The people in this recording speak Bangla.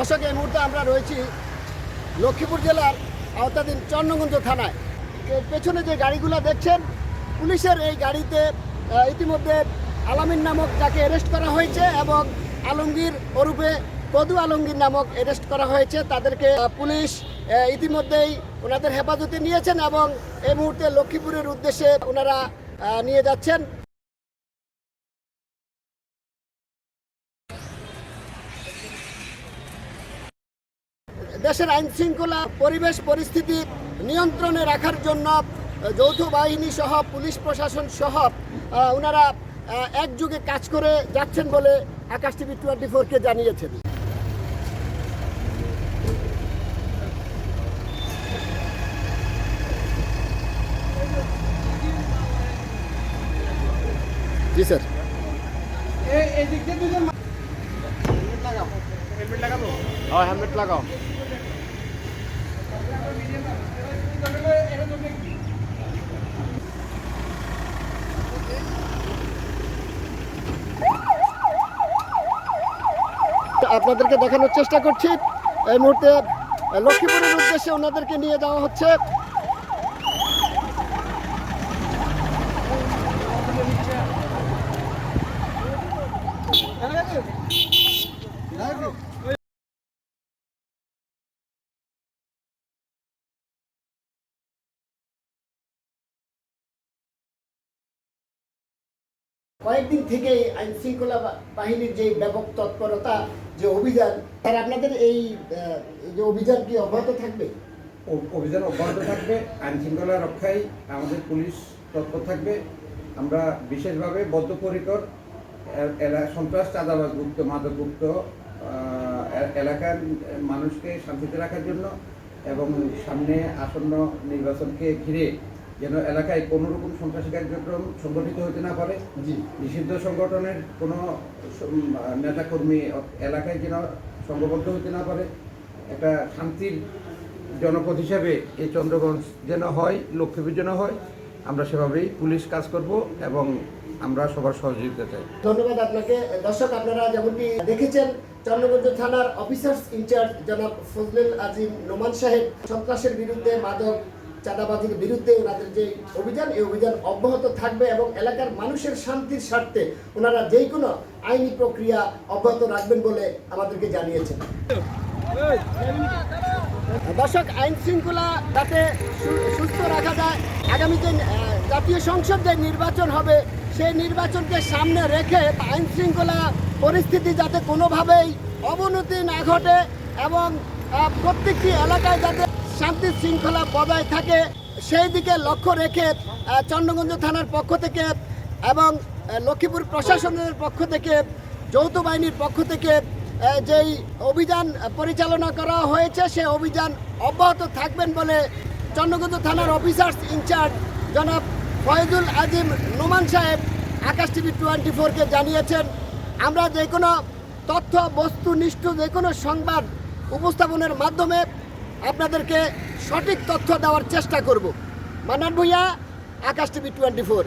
দর্শক, এই মুহূর্তে আমরা রয়েছি লক্ষ্মীপুর জেলার আওতাধীন চন্নগঞ্জ থানায়। পেছনে যে গাড়িগুলো দেখছেন, পুলিশের এই গাড়িতে ইতিমধ্যে আলামিন নামক যাকে অ্যারেস্ট করা হয়েছে এবং আলমগীর ওরূপে কদু আলমগীর নামক অ্যারেস্ট করা হয়েছে। তাদেরকে পুলিশ ইতিমধ্যেই ওনাদের হেফাজতে নিয়েছেন এবং এই মুহূর্তে লক্ষ্মীপুরের উদ্দেশ্যে ওনারা নিয়ে যাচ্ছেন। দেশের আইন শৃঙ্খলা পরিবেশ পরিস্থিতি নিয়ন্ত্রণে রাখার জন্য যৌথ বাহিনী সহ পুলিশ প্রশাসন সহ ওনারা একযোগে কাজ করে যাচ্ছেন বলে আকাশ টিভি টোয়েন্টি ফোরকে জানিয়েছেন। জি স্যার। হ্যাঁ হেলমেট লাগাও। আপনাদেরকে দেখানোর চেষ্টা করছি। এই মুহূর্তে লক্ষ্মীপুরের উদ্দেশ্যে ওনাদেরকে নিয়ে যাওয়া হচ্ছে। কয়েকদিন থেকেই আইন শৃঙ্খলা বাহিনীর যে ব্যাপক তৎপরতা যে অভিযান তার আপনাদের এই যে অভিযান কি অব্যাহত থাকবে? অভিযান অব্যাহত থাকবে আইন শৃঙ্খলা রক্ষায় আমাদের পুলিশ তৎপর থাকবে। আমরা বিশেষভাবে বদ্ধপরিকর এলা- সন্ত্রাস আহ, এ- এলাকার মানুষকে শান্তিতে রাখার জন্য এবং সামনে আসন্ন নির্বাচনকে ঘিরে যেন এলাকায় কোনো রকম সন্ত্রাসী কার্যক্রম সংগঠিত হতে না পারে। নিষিদ্ধ সংগঠনের কোনো নেতাকর্মী এলাকায় যেন সংঘবদ্ধ হতে না পারে। একটা শান্তির জনপদ হিসাবে এই চন্দ্রগঞ্জ যেন হয় লক্ষ্মীপুর যেন হয় আমরা সেভাবেই পুলিশ কাজ করব এবং আমরা সবার সহযোগিতা চাই। ধন্যবাদ আপনাকে। দর্শক আপনারা যেমনটি দেখেছেন চন্দ্রগঞ্জ থানার অফিসার্স ইনচার্জ জনাব ফজলুল আজিম নোমান সাহেব সন্ত্রাসের বিরুদ্ধে মাদক চাঁদাবাজির বিরুদ্ধে ওনাদের যে অভিযান, এই অভিযান অব্যাহত থাকবে এবং এলাকার মানুষের শান্তির স্বার্থে ওনারা যেই কোনো আইনি প্রক্রিয়া অব্যাহত রাখবেন বলে আমাদেরকে জানিয়েছেন। দর্শক, আইন শৃঙ্খলা যাতে সুস্থ রাখা যায়, আগামী যে জাতীয় সংসদ যে নির্বাচন হবে, সেই নির্বাচনকে সামনে রেখে আইন শৃঙ্খলা পরিস্থিতি যাতে কোনোভাবেই অবনতি না ঘটে এবং প্রত্যেকটি এলাকায় যাতে শান্তি শৃঙ্খলা বজায় থাকে, সেই দিকে লক্ষ্য রেখে চন্দ্রগঞ্জ থানার পক্ষ থেকে এবং লক্ষ্মীপুর প্রশাসনের পক্ষ থেকে, যৌথ বাহিনীর পক্ষ থেকে যেই অভিযান পরিচালনা করা হয়েছে সেই অভিযান অব্যাহত থাকবেন বলে চন্দ্রগঞ্জ থানার অফিসার্স ইনচার্জ জনাব ফয়জুল আজিম নোমান সাহেব আকাশ টিভি টোয়েন্টি ফোরকে জানিয়েছেন। আমরা যে কোনো তথ্য বস্তুনিষ্ঠ যে কোনো সংবাদ উপস্থাপনের মাধ্যমে আপনাদেরকে সঠিক তথ্য দেওয়ার চেষ্টা করব। Manan Bhuiyan Akash TV twenty four.